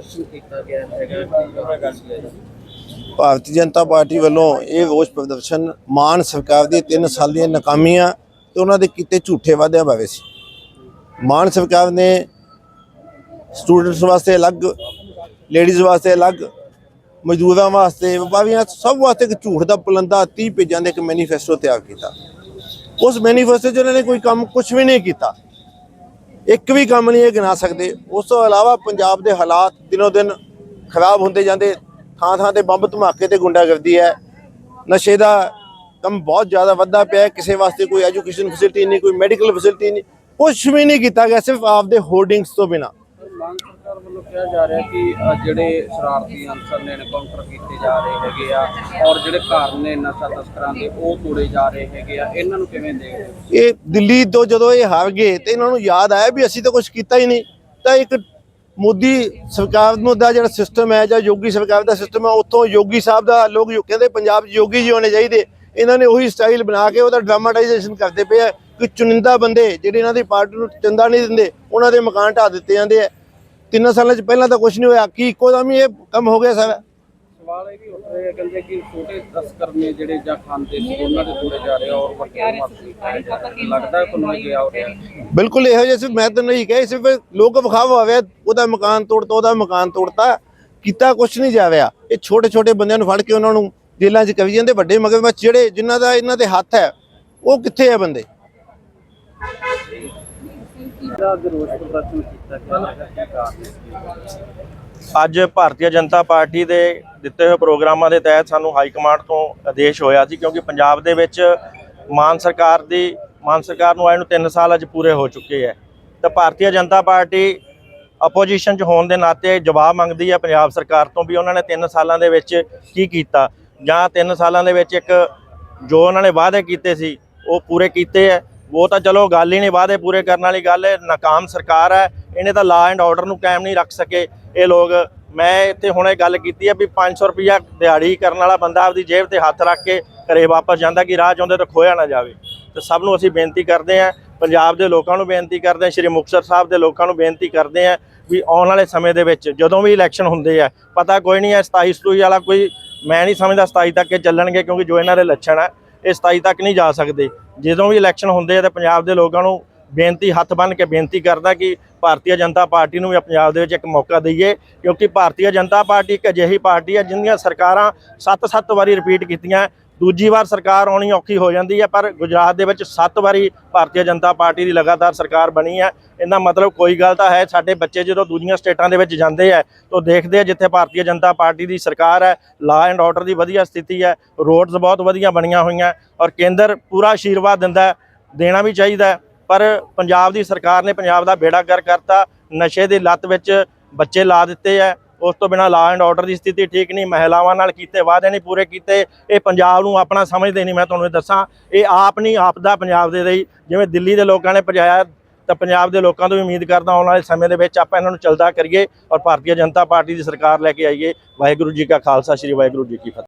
ਪ੍ਰਦਰਸ਼ਨ ਕੀਤਾ ਗਿਆ ਹੈਗਾ ਭਾਰਤੀ ਜਨਤਾ ਪਾਰਟੀ ਵੱਲੋਂ ਇਹ ਰੋਸ ਪ੍ਰਦਰਸ਼ਨ ਮਾਨ ਸਰਕਾਰ ਦੀ 3 ਸਾਲ ਦੀਆਂ ਨਾਕਾਮੀਆਂ ਤੇ ਉਹਨਾਂ ਦੇ ਕੀਤੇ ਝੂਠੇ ਵਾਅਦਿਆਂ ਬਾਰੇ ਸੀ। ਮਾਨ ਸਰਕਾਰ ਨੇ ਸਟੂਡੈਂਟਸ ਵਾਸਤੇ ਅਲੱਗ ਲੇਡੀਜ਼ ਵਾਸਤੇ ਅਲੱਗ, ਮਜ਼ਦੂਰਾਂ ਵਾਸਤੇ, ਵਪਾਰੀਆਂ ਸਭ ਵਾਸਤੇ ਇੱਕ ਝੂਠ ਦਾ ਪਲੰਦਾ 30 ਪੇਜਾਂ ਦੇ ਇੱਕ ਮੈਨੀਫੈਸਟੋ ਤਿਆਰ ਕੀਤਾ। ਉਸ ਮੈਨੀਫੈਸਟੋ 'ਚ ਉਹਨਾਂ ਨੇ ਕੋਈ ਕੰਮ ਕੁਝ ਵੀ ਨਹੀਂ ਕੀਤਾ। ਇੱਕ ਵੀ ਕੰਮ ਨਹੀਂ ਇਹ ਗਿਣਾ ਸਕਦੇ। ਉਸ ਤੋਂ ਇਲਾਵਾ ਪੰਜਾਬ ਦੇ ਹਾਲਾਤ ਦਿਨੋ ਦਿਨ ਖਰਾਬ ਹੁੰਦੇ ਜਾਂਦੇ, ਥਾਂ ਥਾਂ ਤੇ ਬੰਬ ਧਮਾਕੇ ਤੇ ਗੁੰਡਾਗਰਦੀ ਹੈ। ਨਸ਼ੇ ਦਾ ਕੰਮ ਬਹੁਤ ਜ਼ਿਆਦਾ ਵੱਧਦਾ ਪਿਆ ਕਿਸੇ ਵਾਸਤੇ ਕੋਈ ਐਜੂਕੇਸ਼ਨ ਫੈਸਿਲਿਟੀ ਨਹੀਂ, ਕੋਈ ਮੈਡੀਕਲ ਫੈਸਿਲਿਟੀ ਨਹੀਂ ਕੁਝ ਵੀ ਨਹੀਂ ਕੀਤਾ ਗਿਆ, ਸਿਰਫ ਆਪਦੇ ਹੋਰਡਿੰਗਸ ਤੋਂ ਬਿਨਾ। ਸਰਕਾਰ ਵੱਲੋਂ ਕਿਹਾ ਜਾ ਰਿਹਾ ਕਿ ਅ, ਜਿਹੜੇ ਸ਼ਰਾਰਤੀ ਅਨਸਰ ਨੇ ਐਨਕਾਊਂਟਰ ਕੀਤੇ ਜਾ ਰਹੇ ਹੈਗੇ ਆ ਔਰ ਜਿਹੜੇ ਘਰ ਨੇ ਨਸ਼ਾ ਤਸਕਰਾਂ ਦੇ ਉਹ ਤੋੜੇ ਜਾ ਰਹੇ ਹੈਗੇ ਆ। ਇਹਨਾਂ ਨੂੰ ਕਿਵੇਂ ਦੇਖਦੇ ਹੋ? ਇਹ ਦਿੱਲੀ ਤੋਂ ਜਦੋਂ ਇਹ ਹਾਰ ਗਏ ਤੇ ਇਹਨਾਂ ਨੂੰ ਯਾਦ ਆਇਆ ਵੀ ਅਸੀਂ ਤਾਂ ਕੁਝ ਕੀਤਾ ਹੀ ਨਹੀਂ। ਤਾਂ ਇੱਕ ਮੋਦੀ ਸਰਕਾਰ ਨੂੰ ਦਾ ਜਿਹੜਾ ਸਿਸਟਮ ਹੈ ਜਾਂ ਯੋਗੀ ਸਰਕਾਰ ਦਾ ਸਿਸਟਮ ਹੈ ਉੱਥੋਂ ਯੋਗੀ ਸਾਹਿਬ ਦਾ ਲੋਕ ਜੋ ਕਹਿੰਦੇ ਪੰਜਾਬ 'ਚ ਯੋਗੀ ਜੀ ਹੋਣੇ ਚਾਹੀਦੇ। ਇਹਨਾਂ ਨੇ ਉਹੀ ਸਟਾਈਲ ਬਣਾ ਕੇ ਉਹਦਾ ਡਰਾਮਾਟਾਈਜੇਸ਼ਨ ਕਰਦੇ ਪਏ ਆ ਕਿ ਚੁਣਿੰਦਾ ਬੰਦੇ ਜਿਹੜੇ ਇਹਨਾਂ ਦੀ ਪਾਰਟੀ ਨੂੰ ਚੰਦਾ ਨਹੀਂ ਦਿੰਦੇ ਉਹਨਾਂ ਦੇ ਮਕਾਨ ਢਾ ਦਿੱਤੇ ਜਾਂਦੇ ਆ। ਤਿੰਨ ਸਾਲਾਂ 'ਚ ਪਹਿਲਾਂ ਤਾਂ ਕੁਝ ਨਹੀਂ ਹੋਇਆ। ਕੀ ਇੱਕੋ ਦਮ ਹੀ ਇਹ ਕੰਮ ਹੋ ਗਿਆ ਸਾਰਾ? ਸਵਾਲ ਇਹ ਵੀ ਉੱਠ ਰਿਹਾ ਕਹਿੰਦੇ ਕਿ ਛੋਟੇ ਤਸਕਰ ਨੇ ਜਿਹੜੇ ਜਾਂ ਖਾਂਦੇ ਸੀ ਉਹਨਾਂ ਦੇ ਤੋੜੇ ਜਾ ਰਹੇ ਆ ਔਰ ਵੱਡੇ ਮਾਤਰੀ ਲੱਗਦਾ ਤੁਹਾਨੂੰ ਇਹ ਗਿਆ ਹੋ ਰਿਹਾ ਬਿਲਕੁਲ ਇਹੋ ਜਿਹਾ ਸਿਰਫ ਮੈਂ ਤਾਂ ਨਹੀਂ ਕਹੇ ਸਿਰਫ ਲੋਕ ਵਿਖਾਵਾ ਹੋਇਆ ਉਹਦਾ ਮਕਾਨ ਤੋੜਤਾ ਉਹਦਾ ਮਕਾਨ ਤੋੜਤਾ ਕੀਤਾ ਕੁਛ ਨਹੀਂ ਜਾ ਰਿਹਾ। ਇਹ ਛੋਟੇ ਛੋਟੇ ਬੰਦਿਆਂ ਨੂੰ ਫੜ ਕੇ ਉਹਨਾਂ ਨੂੰ ਜੇਲ੍ਹਾਂ 'ਚ ਕਰੀ ਜਾਂਦੇ ਵੱਡੇ ਮਗਰਮੱਛ ਜਿਹੜੇ ਜਿਨ੍ਹਾਂ ਦਾ ਇਹਨਾਂ ਦੇ ਹੱਥ ਹੈ ਉਹ ਕਿੱਥੇ ਆ ਬੰਦੇ? ਜਿਹੜਾ ਅੱਜ ਰੋਸ ਪ੍ਰਦਰਸ਼ਨ ਕੀਤਾ ਗਿਆ ਅੱਜ ਭਾਰਤੀ ਜਨਤਾ ਪਾਰਟੀ ਦੇ ਦਿੱਤੇ ਹੋਏ ਪ੍ਰੋਗਰਾਮਾਂ ਦੇ ਤਹਿਤ ਸਾਨੂੰ ਹਾਈ ਕਮਾਂਡ ਤੋਂ ਆਦੇਸ਼ ਹੋਇਆ ਸੀ, ਕਿਉਂਕਿ ਪੰਜਾਬ ਦੇ ਵਿੱਚ ਮਾਨ ਸਰਕਾਰ ਦੀ, ਮਾਨ ਸਰਕਾਰ ਨੂੰ ਆਏ ਨੂੰ 3 ਸਾਲ ਅੱਜ ਪੂਰੇ ਹੋ ਚੁੱਕੇ ਹੈ। ਤਾਂ ਭਾਰਤੀ ਜਨਤਾ ਪਾਰਟੀ ਆਪੋਜੀਸ਼ਨ 'ਚ ਹੋਣ ਦੇ ਨਾਤੇ ਜਵਾਬ ਮੰਗਦੀ ਹੈ ਪੰਜਾਬ ਸਰਕਾਰ ਤੋਂ ਵੀ ਉਹਨਾਂ ਨੇ 3 ਸਾਲਾਂ ਦੇ ਵਿੱਚ ਕੀ ਕੀਤਾ। ਜਾਂ 3 ਸਾਲਾਂ ਦੇ ਵਿੱਚ ਇੱਕ ਜੋ ਉਹਨਾਂ ਨੇ ਵਾਅਦੇ ਕੀਤੇ ਸੀ, ਉਹ ਪੂਰੇ ਕੀਤੇ ਹੈ। ਉਹ ਤਾਂ ਚਲੋ ਗੱਲ ਹੀ ਨਹੀਂ, ਵਾਅਦੇ ਪੂਰੇ ਕਰਨ ਵਾਲੀ ਗੱਲ ਹੈ, ਨਾਕਾਮ ਸਰਕਾਰ ਹੈ, ਇਹਨੇ ਤਾਂ ਲਾ ਐਂਡ ਆਰਡਰ ਨੂੰ ਕਾਇਮ ਨਹੀਂ ਰੱਖ ਸਕੇ। ਇਹ ਲੋਕ, ਮੈਂ ਇੱਥੇ ਹੁਣੇ ਗੱਲ ਕੀਤੀ ਹੈ ਵੀ 500 ਰੁਪਇਆ ਦਿਹਾੜੀ ਕਰਨ ਵਾਲਾ ਬੰਦਾ ਆਪਦੀ ਜੇਬ ਤੇ ਹੱਥ ਰੱਖ ਕੇ ਘਰੇ ਵਾਪਸ ਜਾਂਦਾ ਕਿ ਰਾਹ ਚਾਹੁੰਦੇ ਤਾਂ ਖੋਇਆ ਨਾ ਜਾਵੇ। ਤੇ ਸਭ ਨੂੰ ਅਸੀਂ ਬੇਨਤੀ ਕਰਦੇ ਹਾਂ, ਪੰਜਾਬ ਦੇ ਲੋਕਾਂ ਨੂੰ ਬੇਨਤੀ ਕਰਦੇ ਹਾਂ, ਸ਼੍ਰੀ ਮੁਕਤਸਰ ਸਾਹਿਬ ਦੇ ਲੋਕਾਂ ਨੂੰ ਬੇਨਤੀ ਕਰਦੇ ਹਾਂ ਵੀ ਆਉਣ ਵਾਲੇ ਸਮੇਂ ਦੇ ਵਿੱਚ ਜਦੋਂ ਵੀ ਇਲੈਕਸ਼ਨ ਹੁੰਦੇ ਆ, ਪਤਾ ਕੋਈ ਨਹੀਂ ਹੈ 27 ਸਤੂਈ ਵਾਲਾ ਕੋਈ, ਮੈਂ ਨਹੀਂ ਸਮਝਦਾ 27 ਤੱਕ ਇਹ ਚੱਲਣਗੇ ਕਿਉਂਕਿ ਜੋ ਇਹਨਾਂ ਦੇ ਲੱਛਣ ਹੈ ਇਹ 27 ਤੱਕ ਨਹੀਂ ਜਾ ਸਕਦੇ। ਜਦੋਂ ਵੀ ਇਲੈਕਸ਼ਨ ਹੁੰਦੇ ਆ ਤਾਂ ਪੰਜਾਬ ਦੇ ਲੋਕਾਂ ਨੂੰ ਬੇਨਤੀ, ਹੱਥ ਬੰਨ੍ਹ ਕੇ ਬੇਨਤੀ ਕਰਦਾ ਕਿ ਭਾਰਤੀ ਜਨਤਾ ਪਾਰਟੀ ਨੂੰ ਵੀ ਪੰਜਾਬ ਦੇ ਵਿੱਚ ਇੱਕ ਮੌਕਾ ਦਈਏ, ਕਿਉਂਕਿ ਭਾਰਤੀ ਜਨਤਾ ਪਾਰਟੀ ਇੱਕ ਅਜਿਹੀ ਪਾਰਟੀ ਹੈ ਜਿੰਨੀਆਂ ਸਰਕਾਰਾਂ 7-7 ਵਾਰੀ ਰਿਪੀਟ ਕੀਤੀਆਂ। ਦੂਜੀ ਵਾਰ ਸਰਕਾਰ ਆਉਣੀ ਔਖੀ ਹੋ ਜਾਂਦੀ ਹੈ, ਪਰ ਗੁਜਰਾਤ ਦੇ ਵਿੱਚ 7 ਵਾਰੀ ਭਾਰਤੀ ਜਨਤਾ ਪਾਰਟੀ ਦੀ ਲਗਾਤਾਰ ਸਰਕਾਰ ਬਣੀ ਹੈ। ਇਹਦਾ ਮਤਲਬ ਕੋਈ ਗੱਲ ਤਾਂ ਹੈ, ਸਾਡੇ ਬੱਚੇ ਜਦੋਂ ਦੂਜੀਆਂ ਸਟੇਟਾਂ ਦੇ ਵਿੱਚ ਜਾਂਦੇ ਆ ਤਾਂ ਦੇਖਦੇ ਆ ਜਿੱਥੇ ਭਾਰਤੀ ਜਨਤਾ ਪਾਰਟੀ ਦੀ ਸਰਕਾਰ ਹੈ ਲਾ ਐਂਡ ਆਰਡਰ ਦੀ ਵਧੀਆ ਸਥਿਤੀ ਹੈ ਰੋਡਸ ਬਹੁਤ ਵਧੀਆ ਬਣੀਆਂ ਹੋਈਆਂ, ਔਰ ਕੇਂਦਰ ਪੂਰਾ ਆਸ਼ੀਰਵਾਦ ਦਿੰਦਾ ਦੇਣਾ ਵੀ ਚਾਹੀਦਾ ਪਰ ਪੰਜਾਬ ਦੀ ਸਰਕਾਰ ਨੇ ਪੰਜਾਬ ਦਾ ਬੇੜਾ ਗਰ ਕਰਤਾ, ਨਸ਼ੇ ਦੀ ਲੱਤ ਵਿੱਚ ਬੱਚੇ ਲਾ ਦਿੱਤੇ ਆ ਉਸ ਤੋਂ ਬਿਨਾ ਲਾ ਐਂਡ ਆਰਡਰ ਦੀ ਸਥਿਤੀ ਠੀਕ ਨਹੀਂ, ਮਹਿਲਾਵਾਂ ਨਾਲ ਕੀਤੇ ਵਾਅਦੇ ਨਹੀਂ ਪੂਰੇ ਕੀਤੇ, ਇਹ ਪੰਜਾਬ ਨੂੰ ਆਪਣਾ ਸਮਝਦੇ ਨਹੀਂ, ਮੈਂ ਤੁਹਾਨੂੰ ਇਹ ਦੱਸਾਂ। ਇਹ ਆਪ ਨਹੀਂ ਆਪ ਦਾ ਪੰਜਾਬ ਦੇ ਲਈ ਜਿਵੇਂ ਦਿੱਲੀ ਦੇ ਲੋਕਾਂ ਨੇ ਭਜਾਇਆ, ਤਾਂ ਪੰਜਾਬ ਦੇ ਲੋਕਾਂ ਤੋਂ ਵੀ ਉਮੀਦ ਕਰਦਾ ਆਉਣ ਵਾਲੇ ਸਮੇਂ ਦੇ ਵਿੱਚ ਆਪਾਂ ਇਹਨਾਂ ਨੂੰ ਚੱਲਦਾ ਕਰੀਏ ਔਰ ਭਾਰਤੀ ਜਨਤਾ ਪਾਰਟੀ ਦੀ ਸਰਕਾਰ ਲੈ ਕੇ ਆਈਏ। ਵਾਹਿਗੁਰੂ ਜੀ ਕਾ ਖਾਲਸਾ, ਸ੍ਰੀ ਵਾਹਿਗੁਰੂ ਜੀ ਕੀ ਫਤਿਹ।